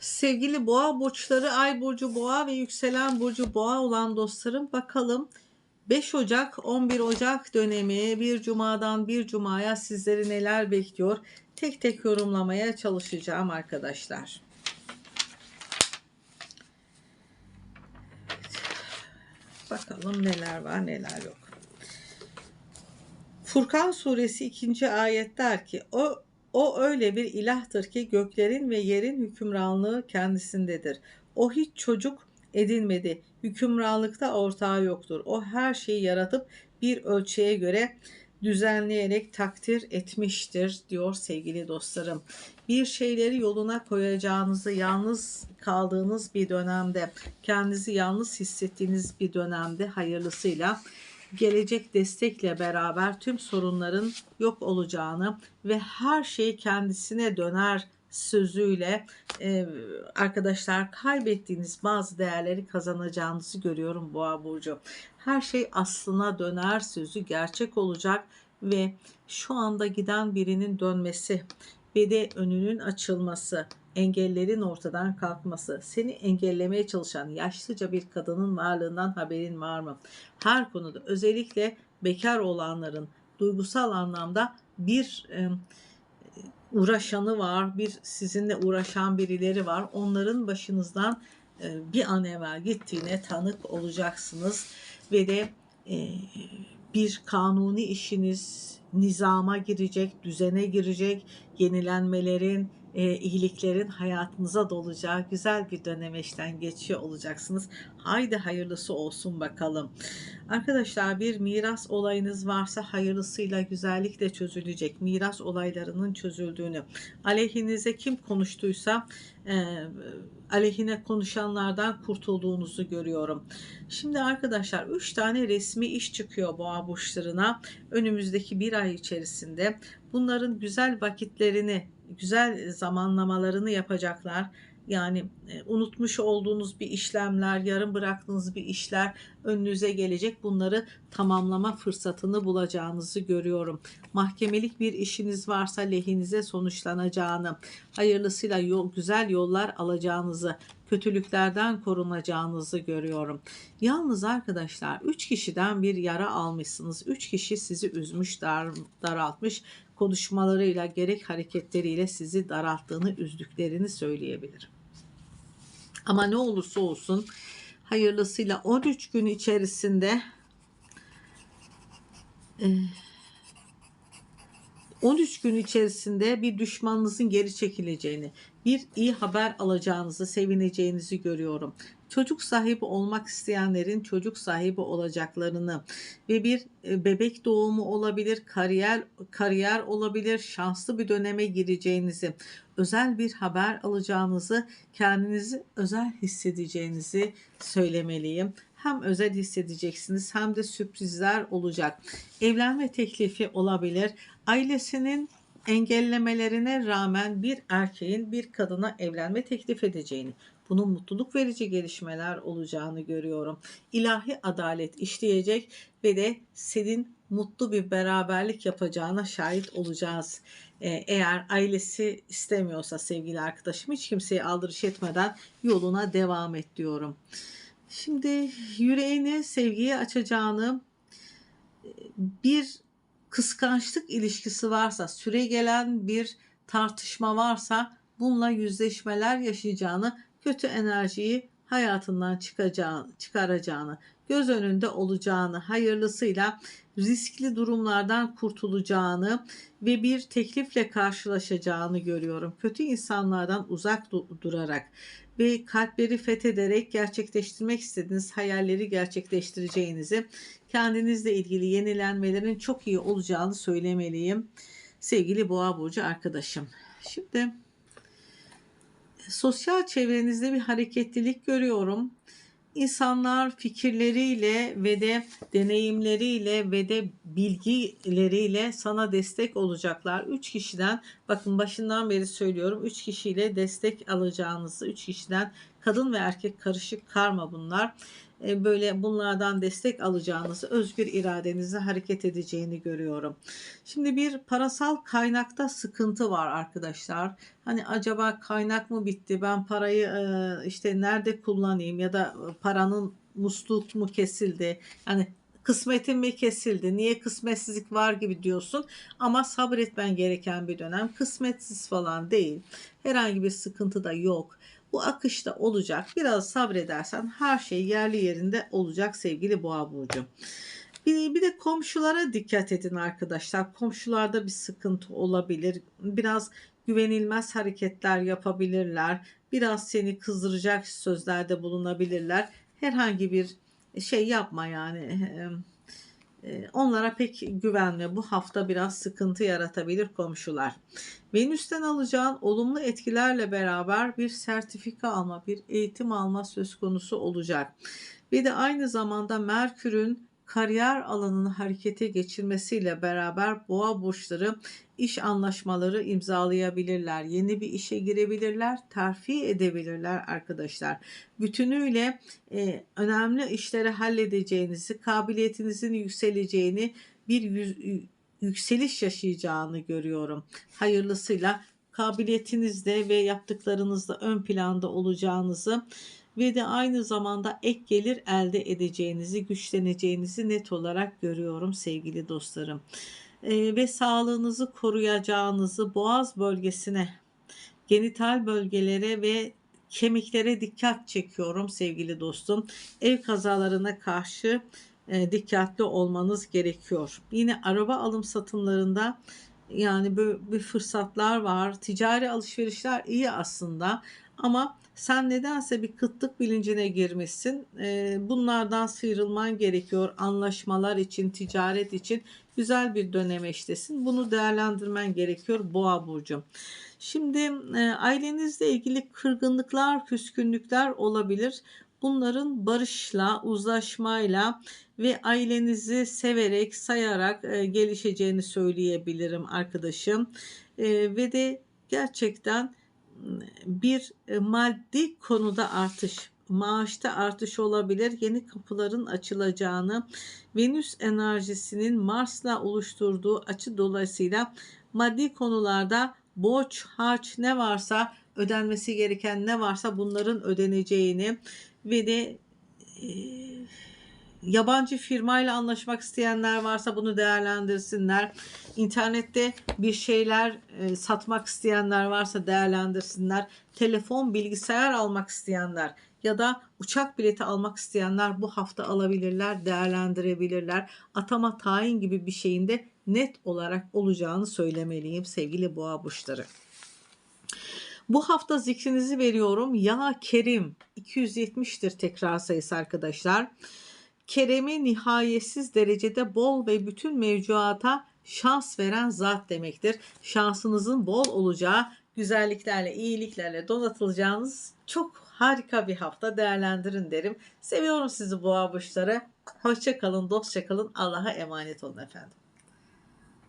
Sevgili boğa burçları, ay burcu boğa ve yükselen burcu boğa olan dostlarım bakalım 5 Ocak 11 Ocak dönemi bir cumadan bir cumaya sizleri neler bekliyor? Tek tek yorumlamaya çalışacağım arkadaşlar. Bakalım neler var neler yok. Furkan suresi 2. ayet der ki o o öyle bir ilahtır ki göklerin ve yerin hükümranlığı kendisindedir. O hiç çocuk edinmedi. Hükümranlıkta ortağı yoktur. O her şeyi yaratıp bir ölçüye göre düzenleyerek takdir etmiştir diyor sevgili dostlarım. Bir şeyleri yoluna koyacağınızı yalnız kaldığınız bir dönemde, kendinizi yalnız hissettiğiniz bir dönemde hayırlısıyla gelecek destekle beraber tüm sorunların yok olacağını ve her şey kendisine döner sözüyle e, arkadaşlar kaybettiğiniz bazı değerleri kazanacağınızı görüyorum Boğa burcu. Her şey aslına döner sözü gerçek olacak ve şu anda giden birinin dönmesi ve de önünün açılması, engellerin ortadan kalkması, seni engellemeye çalışan yaşlıca bir kadının varlığından haberin var mı? Her konuda özellikle bekar olanların duygusal anlamda bir e, uğraşanı var, bir sizinle uğraşan birileri var. Onların başınızdan e, bir an evvel gittiğine tanık olacaksınız ve de e, bir kanuni işiniz nizama girecek, düzene girecek, yenilenmelerin, e, iyiliklerin hayatınıza dolacağı güzel bir dönemeçten geçiyor olacaksınız. Haydi hayırlısı olsun bakalım. Arkadaşlar bir miras olayınız varsa hayırlısıyla güzellikle çözülecek. Miras olaylarının çözüldüğünü, aleyhinize kim konuştuysa e, aleyhine konuşanlardan kurtulduğunuzu görüyorum. Şimdi arkadaşlar 3 tane resmi iş çıkıyor boğa burçlarına önümüzdeki bir ay içerisinde. Bunların güzel vakitlerini güzel zamanlamalarını yapacaklar. Yani unutmuş olduğunuz bir işlemler, yarım bıraktığınız bir işler önünüze gelecek. Bunları tamamlama fırsatını bulacağınızı görüyorum. Mahkemelik bir işiniz varsa lehinize sonuçlanacağını, hayırlısıyla yol, güzel yollar alacağınızı, kötülüklerden korunacağınızı görüyorum. Yalnız arkadaşlar 3 kişiden bir yara almışsınız. 3 kişi sizi üzmüş, dar, daraltmış konuşmalarıyla gerek hareketleriyle sizi daralttığını, üzdüklerini söyleyebilirim. Ama ne olursa olsun hayırlısıyla 13 gün içerisinde 13 e, gün içerisinde bir düşmanınızın geri çekileceğini, bir iyi haber alacağınızı, sevineceğinizi görüyorum çocuk sahibi olmak isteyenlerin çocuk sahibi olacaklarını ve bir e, bebek doğumu olabilir, kariyer kariyer olabilir, şanslı bir döneme gireceğinizi, özel bir haber alacağınızı, kendinizi özel hissedeceğinizi söylemeliyim. Hem özel hissedeceksiniz hem de sürprizler olacak. Evlenme teklifi olabilir. Ailesinin engellemelerine rağmen bir erkeğin bir kadına evlenme teklif edeceğini, bunun mutluluk verici gelişmeler olacağını görüyorum. İlahi adalet işleyecek ve de senin mutlu bir beraberlik yapacağına şahit olacağız. Ee, eğer ailesi istemiyorsa sevgili arkadaşım hiç kimseyi aldırış etmeden yoluna devam et diyorum. Şimdi yüreğini sevgiye açacağını bir kıskançlık ilişkisi varsa, süre gelen bir tartışma varsa bununla yüzleşmeler yaşayacağını kötü enerjiyi hayatından çıkacağını, çıkaracağını, göz önünde olacağını, hayırlısıyla riskli durumlardan kurtulacağını ve bir teklifle karşılaşacağını görüyorum. Kötü insanlardan uzak durarak ve kalpleri fethederek gerçekleştirmek istediğiniz hayalleri gerçekleştireceğinizi, kendinizle ilgili yenilenmelerin çok iyi olacağını söylemeliyim. Sevgili Boğa burcu arkadaşım. Şimdi sosyal çevrenizde bir hareketlilik görüyorum. İnsanlar fikirleriyle ve de deneyimleriyle ve de bilgileriyle sana destek olacaklar. Üç kişiden bakın başından beri söylüyorum. Üç kişiyle destek alacağınızı, üç kişiden kadın ve erkek karışık karma bunlar. e, böyle bunlardan destek alacağınızı, özgür iradenizle hareket edeceğini görüyorum. Şimdi bir parasal kaynakta sıkıntı var arkadaşlar. Hani acaba kaynak mı bitti? Ben parayı e, işte nerede kullanayım ya da paranın musluk mu kesildi? Yani kısmetim mi kesildi? Niye kısmetsizlik var gibi diyorsun ama sabretmen gereken bir dönem. Kısmetsiz falan değil. Herhangi bir sıkıntı da yok. Bu akışta olacak. Biraz sabredersen her şey yerli yerinde olacak sevgili Boğa burcu. Bir, bir de komşulara dikkat edin arkadaşlar. Komşularda bir sıkıntı olabilir. Biraz güvenilmez hareketler yapabilirler. Biraz seni kızdıracak sözlerde bulunabilirler. Herhangi bir şey yapma yani. Ee, Onlara pek güvenme. Bu hafta biraz sıkıntı yaratabilir komşular. Venüs'ten alacağın olumlu etkilerle beraber bir sertifika alma, bir eğitim alma söz konusu olacak. Ve de aynı zamanda Merkür'ün kariyer alanını harekete geçirmesiyle beraber boğa burçları iş anlaşmaları imzalayabilirler. Yeni bir işe girebilirler, terfi edebilirler arkadaşlar. Bütünüyle e, önemli işleri halledeceğinizi, kabiliyetinizin yükseleceğini, bir yüz, yükseliş yaşayacağını görüyorum. Hayırlısıyla kabiliyetinizde ve yaptıklarınızda ön planda olacağınızı ve de aynı zamanda ek gelir elde edeceğinizi, güçleneceğinizi net olarak görüyorum sevgili dostlarım. Ee, ve sağlığınızı koruyacağınızı boğaz bölgesine, genital bölgelere ve kemiklere dikkat çekiyorum sevgili dostum. Ev kazalarına karşı e, dikkatli olmanız gerekiyor. Yine araba alım satımlarında yani böyle bir fırsatlar var. Ticari alışverişler iyi aslında ama sen nedense bir kıtlık bilincine girmişsin. Ee, bunlardan sıyrılman gerekiyor. Anlaşmalar için, ticaret için güzel bir dönemeçtesin. Bunu değerlendirmen gerekiyor Boğa burcu. Şimdi e, ailenizle ilgili kırgınlıklar, küskünlükler olabilir. Bunların barışla, uzlaşmayla ve ailenizi severek, sayarak e, gelişeceğini söyleyebilirim arkadaşım. E, ve de gerçekten bir e, maddi konuda artış, maaşta artış olabilir. Yeni kapıların açılacağını, Venüs enerjisinin Mars'la oluşturduğu açı dolayısıyla maddi konularda borç, harç ne varsa ödenmesi gereken ne varsa bunların ödeneceğini ve de e, yabancı firmayla anlaşmak isteyenler varsa bunu değerlendirsinler. İnternette bir şeyler e, satmak isteyenler varsa değerlendirsinler. Telefon, bilgisayar almak isteyenler ya da uçak bileti almak isteyenler bu hafta alabilirler, değerlendirebilirler. Atama tayin gibi bir şeyin de net olarak olacağını söylemeliyim sevgili boğa burçları. Bu hafta zikrinizi veriyorum. Ya Kerim 270'tir tekrar sayısı arkadaşlar. Kerem'i nihayetsiz derecede bol ve bütün mevcuata şans veren zat demektir. Şansınızın bol olacağı, güzelliklerle, iyiliklerle donatılacağınız çok harika bir hafta değerlendirin derim. Seviyorum sizi boğa burçları. Hoşça kalın, dostça kalın. Allah'a emanet olun efendim.